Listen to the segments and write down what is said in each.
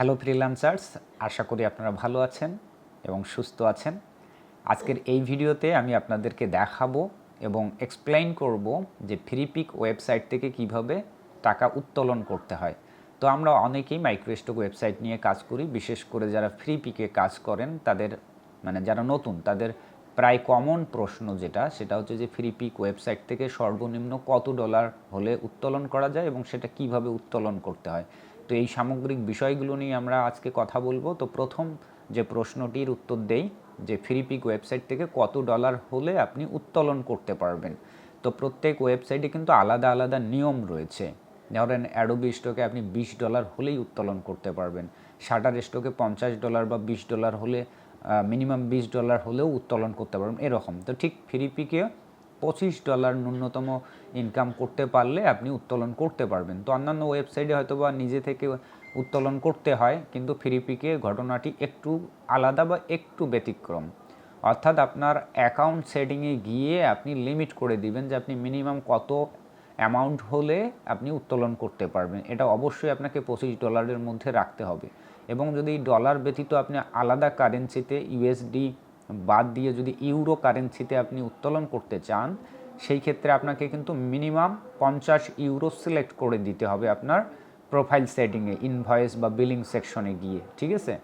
Hello freelancers আশা করি আপনারা ভালো আছেন এবং সুস্থ আছেন। আজকের এই ভিডিওতে আমি আপনাদেরকে দেখাবো এবং এক্সপ্লেইন করব যে ফ্রিপিক ওয়েবসাইট থেকে কীভাবে টাকা উত্তোলন করতে হয়। তো আমরা অনেকেই মাইক্রোস্টক ওয়েবসাইট নিয়ে কাজ করি। বিশেষ করে যারা ফ্রিপিকে কাজ করেন, তাদের মানে যারা নতুন, তাদের প্রায় কমন প্রশ্ন যেটা, সেটা হচ্ছে যে ফ্রিপিক ওয়েবসাইট থেকে সর্বনিম্ন কত ডলার হলে উত্তোলন করা যায় এবং সেটা কীভাবে উত্তোলন করতে হয়? তো এই সামগ্রিক বিষয়গুলো নিয়ে আমরা আজকে কথা বলব। তো প্রথম যে প্রশ্নটির উত্তর দেই, যে ফ্রিপিক ওয়েবসাইট থেকে কত ডলার হলে আপনি উত্তোলন করতে পারবেন। তো প্রত্যেক ওয়েবসাইটে কিন্তু আলাদা আলাদা নিয়ম রয়েছে। ধরেন অ্যাডোবি স্টকে আপনি বিশ ডলার হলেই উত্তোলন করতে পারবেন। শাটার স্টকে পঞ্চাশ ডলার বা বিশ ডলার হলে মিনিমাম বিশ ডলার হলেও উত্তোলন করতে পারবেন, এরকম। তো ঠিক ফ্রিপিকে পঁচিশ ডলার ন্যূনতম ইনকাম করতে পারলে আপনি উত্তোলন করতে পারবেন। তো অন্যান্য ওয়েবসাইটে হয়তো বা নিজে থেকে উত্তোলন করতে হয়, কিন্তু ফ্রিপিকে ঘটনাটি একটু আলাদা বা একটু ব্যতিক্রম। অর্থাৎ আপনার অ্যাকাউন্ট সেটিংয়ে গিয়ে আপনি লিমিট করে দিবেন যে আপনি মিনিমাম কত অ্যামাউন্ট হলে আপনি উত্তোলন করতে পারবেন। এটা অবশ্যই আপনাকে পঁচিশ ডলারের মধ্যে রাখতে হবে। এবং যদি ডলার ব্যতীত আপনি আলাদা কারেন্সিতে ইউএসডি বাদ দিয়ে যদি ইউরো কারেন্সিতে আপনি উত্তোলন করতে চান, সেই ক্ষেত্রে আপনাকে কিন্তু মিনিমাম পঞ্চাশ ইউরো সিলেক্ট করে দিতে হবে আপনার প্রোফাইল সেটিংয়ে ইনভয়েস বা বিলিং সেকশনে গিয়ে, ঠিক আছে?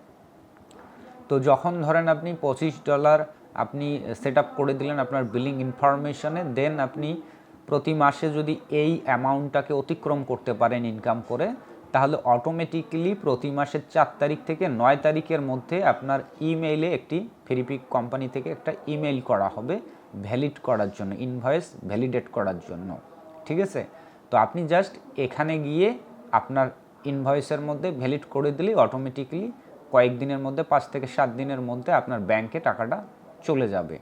তো যখন ধরেন আপনি পঁচিশ ডলার আপনি সেট করে দিলেন আপনার বিলিং ইনফরমেশনে দেন আপনি প্রতি মাসে যদি এই অ্যামাউন্টটাকে অতিক্রম করতে পারেন ইনকাম করে, তাহলে অটোমেটিকলি প্রতি মাসের চার তারিখ থেকে নয় তারিখের মধ্যে আপনার ইমেইলে একটি ফেরিপিক কোম্পানি থেকে একটা ইমেইল করা হবে ভ্যালিড করার জন্য ইনভয়েস ভ্যালিডেট করার জন্য। ঠিক আছে? তো আপনি জাস্ট এখানে গিয়ে আপনার ইনভয়েসের মধ্যে ভ্যালিড করে দিলেই অটোমেটিকলি কয়েকদিনের মধ্যে, পাঁচ থেকে সাত দিনের মধ্যে আপনার ব্যাংকে টাকাটা চলে যাবে।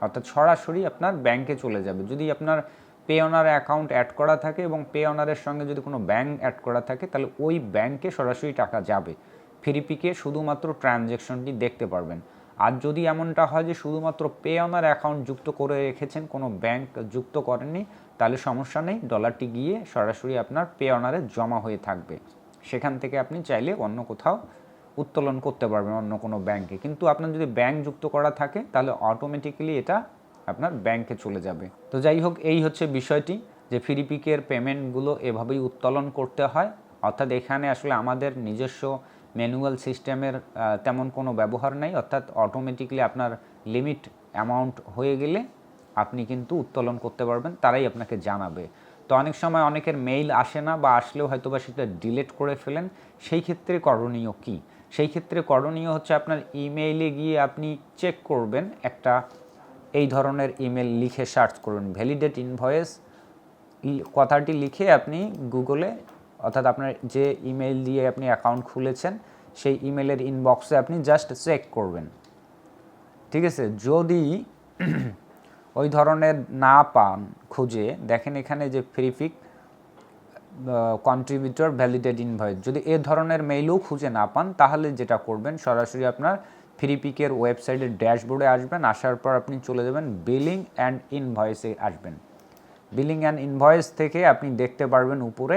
অর্থাৎ সরাসরি আপনার ব্যাংকে চলে যাবে। যদি আপনার পে অনার অ্যাকাউন্ট অ্যাড করা থাকে এবং পে অনারের সঙ্গে যদি কোনো ব্যাঙ্ক অ্যাড করা থাকে, তাহলে ওই ব্যাংকে সরাসরি টাকা যাবে। ফ্রিপিকে শুধুমাত্র ট্রানজ্যাকশনটি দেখতে পারবেন। আর যদি এমনটা হয় যে শুধুমাত্র পে অনার অ্যাকাউন্ট যুক্ত করে রেখেছেন, কোনো ব্যাংক যুক্ত করেননি, তাহলে সমস্যা নেই ডলারটি গিয়ে সরাসরি আপনার পে অনারে জমা হয়ে থাকবে। সেখান থেকে আপনি চাইলে অন্য কোথাও উত্তোলন করতে পারবেন অন্য কোনো ব্যাংকে কিন্তু আপনার যদি ব্যাংক যুক্ত করা থাকে, তাহলে অটোমেটিক্যালি এটা আপনার ব্যাংকে চলে যাবে। তো যাই হোক, এই হচ্ছে বিষয়টি যে ফ্রিপিকের পেমেন্টগুলো এভাবেই উত্তোলন করতে হয়। অর্থাৎ এখানে আসলে আমাদের নিজস্ব ম্যানুয়াল সিস্টেমের তেমন কোনো ব্যবহার নাই। অর্থাৎ অটোমেটিকলি আপনার লিমিট অ্যামাউন্ট হয়ে গেলে আপনি কিন্তু উত্তোলন করতে পারবেন, তারাই আপনাকে জানাবে। তো অনেক সময় অনেকের মেইল আসে না বা আসলেও হয়তো বা সেটা ডিলেট করে ফেলেন। সেই ক্ষেত্রে করণীয় কী? সেই ক্ষেত্রে করণীয় হচ্ছে আপনার ইমেইলে গিয়ে আপনি চেক করবেন একটা এই ধরনের ইমেল লিখে সার্চ করুন। ভ্যালিডেট ইনভয়েস কথাটি লিখে আপনি গুগলে অর্থাৎ আপনার যে ইমেল দিয়ে আপনি অ্যাকাউন্ট খুলেছেন, সেই ইমেলের ইনবক্সে আপনি জাস্ট চেক করবেন। ঠিক আছে? যদি ওই ধরনের না পান খুঁজে, দেখেন এখানে যে ফ্রিফিক কন্ট্রিবিউটর ভ্যালিডেট ইনভয়েস যদি এ ধরনের মেইলও খুঁজে না পান, তাহলে যেটা করবেন, সরাসরি আপনার ফ্রিপিকের ওয়েবসাইটের ড্যাশবোর্ডে আসবেন, আসার পর আপনি চলে যাবেন বিলিং অ্যান্ড ইনভয়েসে আসবেন। বিলিং অ্যান্ড ইনভয়েস থেকে আপনি দেখতে পারবেন উপরে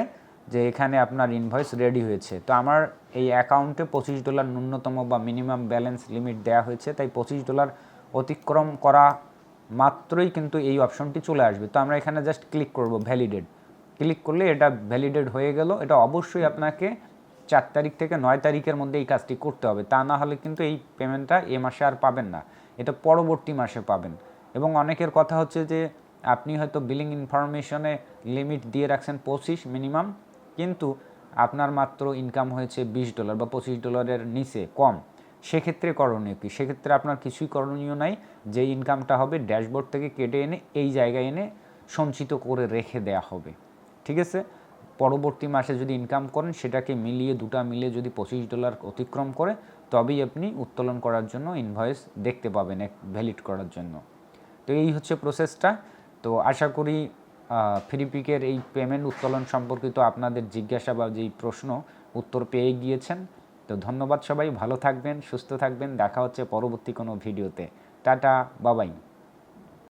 যে এখানে আপনার ইনভয়েস রেডি হয়েছে। তো আমার এই অ্যাকাউন্টে পঁচিশ ডলার ন্যূনতম বা মিনিমাম ব্যালেন্স লিমিট দেওয়া হয়েছে, তাই পঁচিশ ডলার অতিক্রম করা মাত্রই কিন্তু এই অপশনটি চলে আসবে। তো আমরা এখানে জাস্ট ক্লিক করব ভ্যালিডেড ক্লিক করলে এটা ভ্যালিডেড হয়ে গেল। এটা অবশ্যই আপনাকে চার তারিখ থেকে নয় তারিখের মধ্যে এই কাজটি করতে হবে। তা না হলে কিন্তু এই পেমেন্টটা এ মাসে আর পাবেন না। এটা পরবর্তী মাসে পাবেন। এবং অনেকের কথা হচ্ছে যে, আপনি হয়তো বিলিং ইনফরমেশনে লিমিট দিয়ে রাখছেন পঁচিশ মিনিমাম কিন্তু আপনার মাত্র ইনকাম হয়েছে বিশ ডলার বা পঁচিশ ডলারের নিচে, কম। সেক্ষেত্রে করণীয় কী? সেক্ষেত্রে আপনার কিছুই করণীয় নাই। যে ইনকামটা হবে ড্যাশবোর্ড থেকে কেটে এনে এই জায়গায় এনে সঞ্চিত করে রেখে দেয়া হবে। ঠিক আছে? পরবর্তী মাসে যদি ইনকাম করেন, সেটাকে মিলিয়ে দুটা মিলিয়ে যদি পঁচিশ ডলার অতিক্রম করে, তবেই আপনি উত্তোলন করার জন্য ইনভয়েস দেখতে পাবেন, এক ভ্যালিড করার জন্য। তো এই হচ্ছে প্রসেসটা তো আশা করি ফ্রিপিকের এই পেমেন্ট উত্তোলন সম্পর্কিত আপনাদের জিজ্ঞাসা বা যেই প্রশ্ন, উত্তর পেয়ে গিয়েছেন। তো ধন্যবাদ সবাই, ভালো থাকবেন, সুস্থ থাকবেন, দেখা হচ্ছে পরবর্তী কোনো ভিডিওতে। টাটা বাবাই